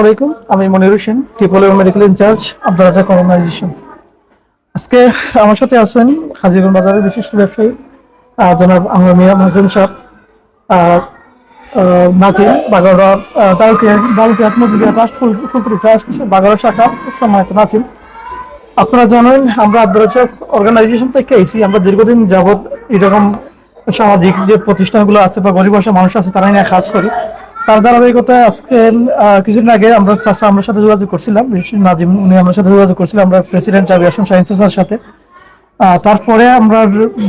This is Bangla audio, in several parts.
আলাইকুম, আমি Monir Hossain medical in-charge Abdul organisation. আজকে আমার সাথে আছেন বাজারের বিশিষ্ট ব্যবসায়ী জনাব মিয়া ট্রাস্ট ফুল ফুলতুরি ট্রাস্ট শাখা, সম্মানিত আপনারা জানেন, আমরা আব্দুল অর্গানাইজেশন থেকে এসেছি। আমরা দীর্ঘদিন যাবৎ এরকম সামাজিক যে প্রতিষ্ঠানগুলো আছে বা গরিব মানুষ আছে তারা নিয়ে কাজ করি। তার ধারাবাহিকতায় আজকে কিছুদিন আগে আমরা আমার সাথে যোগাযোগ করছিলাম নাজিম উনি আমার সাথে যোগাযোগ করছিলাম আমরা প্রেসিডেন্ট জাবি আসম সায়েন্সের সাথে। তারপরে আমরা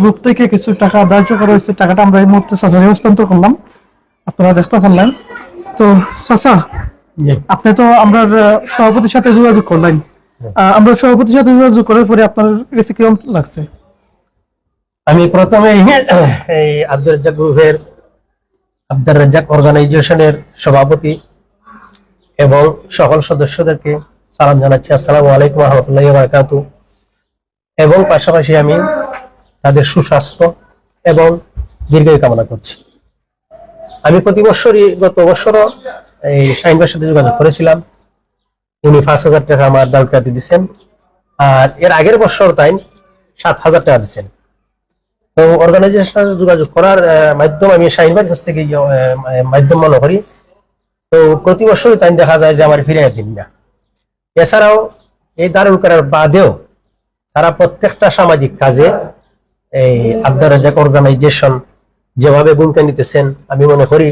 গ্রুপ থেকে কিছু টাকা ধার্য করা হয়েছে টাকাটা আমরা এই মুহূর্তে চাচাকে হস্তান্তর করলাম। আপনারা দেখতে পারলেন। তো চাচা আপনি তো আমরা সভাপতির সাথে যোগাযোগ করলেন। আমরা সভাপতির সাথে যোগাযোগ করার পরে আপনার কাছে কীরকম লাগছে? আমি প্রথমে এই আব্দুল গ্রুপের আব্দুল রাজ্জাক অর্গানাইজেশনের সভাপতি এবং সকল সদস্যদেরকে সালাম জানাচ্ছি। আসসালামু আলাইকুম রহমতুল্লাহ বারকাত এবং পাশাপাশি আমি তাদের সুস্বাস্থ্য এবং দীর্ঘায়ু কামনা করছি। আমি প্রতি বছরই গত বছরও এই শাহিনবার সাথে যোগাযোগ করেছিলাম। উনি পাঁচ হাজার টাকা আমার দালকাতে দিচ্ছেন আর এর আগের বছর তাই সাত হাজার টাকা দিচ্ছেন তো অর্গানাইজেশনের সাথে যোগাযোগ করার মাধ্যম আমি শাহিন ভাইয়ের কাছ থেকে মাধ্যম মনে করি। তো প্রতি বছরই তাই দেখা যায় যে আমার ফিরে দিন না। এছাড়াও এই দারুল করার বাদেও তারা প্রত্যেকটা সামাজিক কাজে এই আব্দুর রাজাক অর্গানাইজেশন যেভাবে ভূমিকা নিতেছেন, আমি মনে করি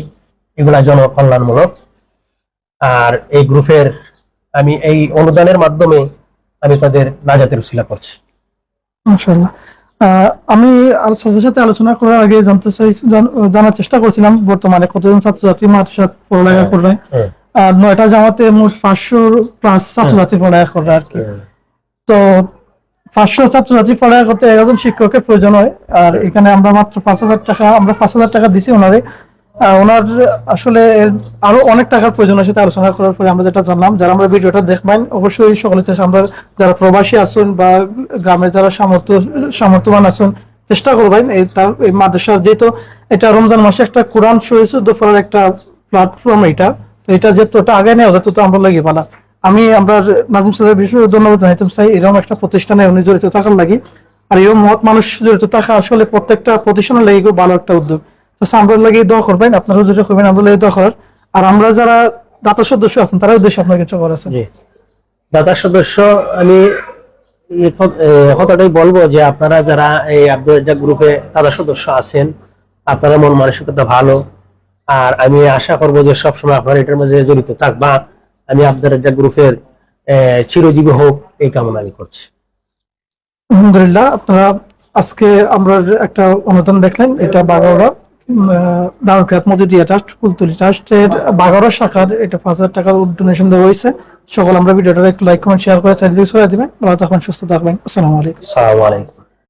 এগুলা জনকল্যাণমূলক। আর এই গ্রুপের আমি এই অনুদানের মাধ্যমে আমি তাদের নাজাতের উশিলা করছি। মাশাআল্লাহ। আমি ছাত্রের সাথে আলোচনা করার আগে জানতে চাই জানার চেষ্টা করছিলাম বর্তমানে কতজন ছাত্রছাত্রী মাদ্রাসা পড়ালেখা করবে। হ্যাঁ, আর নয়টা জামাতে মোট পাঁচশো প্লাস ছাত্রছাত্রী পড়ালেখা করবে আর কি। হ্যাঁ। তো পাঁচশো ছাত্রছাত্রী পড়ালেখা করতে একজন শিক্ষকের প্রয়োজন হয় আর এখানে আমরা মাত্র পাঁচ হাজার টাকা আমরা পাঁচ হাজার টাকা দিছি ওনারে। ওনার আসলে আরও অনেক টাকার প্রয়োজন আছে আলোচনা করার পরে আমরা যেটা জানলাম, যারা আমরা ভিডিওটা দেখবেন, অবশ্যই সকলে চেষ্টা আমরা যারা প্রবাসী আছেন বা গ্রামের যারা সামর্থ্য, সামর্থ্যবান আছেন, চেষ্টা করবেন। এই তার, এই মাদ্রাসার যেহেতু এটা রমজান মাসে একটা কোরআন শহীদ দফার একটা প্ল্যাটফর্ম এটা। তো এটা যতটা আগে নেওয়া তত আমরা লাগে পালা। আমি, আমরা নাজিম সাহেব বিশেষ ধন্যবাদ জানাইতে চাই এরকম একটা প্রতিষ্ঠানে উনি জড়িত থাকার লাগি। আর এরকম মহৎ মানুষ জড়িত থাকা আসলে প্রত্যেকটা প্রতিষ্ঠানের লাগে ভালো একটা উদ্যোগ। তো আমরা লাগে দোয়া করবেন আপনারাও যেটা করবেন আমরা লাগে দোয়া করার। আর আমরা যারা দাতা সদস্য আছেন তারা উদ্দেশ্যে আপনার কিছু করা আছে। জি। দাদা সদস্য আমি কথাটাই বলব যে আপনারা যারা এই আব্দুল রাজ্জাক গ্রুপে দাদা সদস্য আছেন আপনারা মন মানসিকতা ভালো। আর আমি আশা করব যে সবসময় আপনারা এটার মধ্যে জড়িত থাকবা। আমি আব্দুল রাজ্জাক গ্রুপের চিরজীবী হোক এই কামনা আমি করছি। আলহামদুলিল্লাহ আপনারা আজকে আমরা একটা অনুদান দেখলেন এটা বাগাওড়া। দারুকিয়াত মজুদিয়া ট্রাস্ট ফুলতলি ট্রাস্টের বাগারো শাখার, এটা পাঁচ হাজার টাকার ডোনেশন দেওয়া হয়েছে। সকল আমরা ভিডিওটা একটু লাইক কমেন্ট শেয়ার করে চারিদিকে দিবেন। ভালো থাকবেন, সুস্থ থাকবেন। আসসালামু আলাইকুম। আসসালামু আলাইকুম।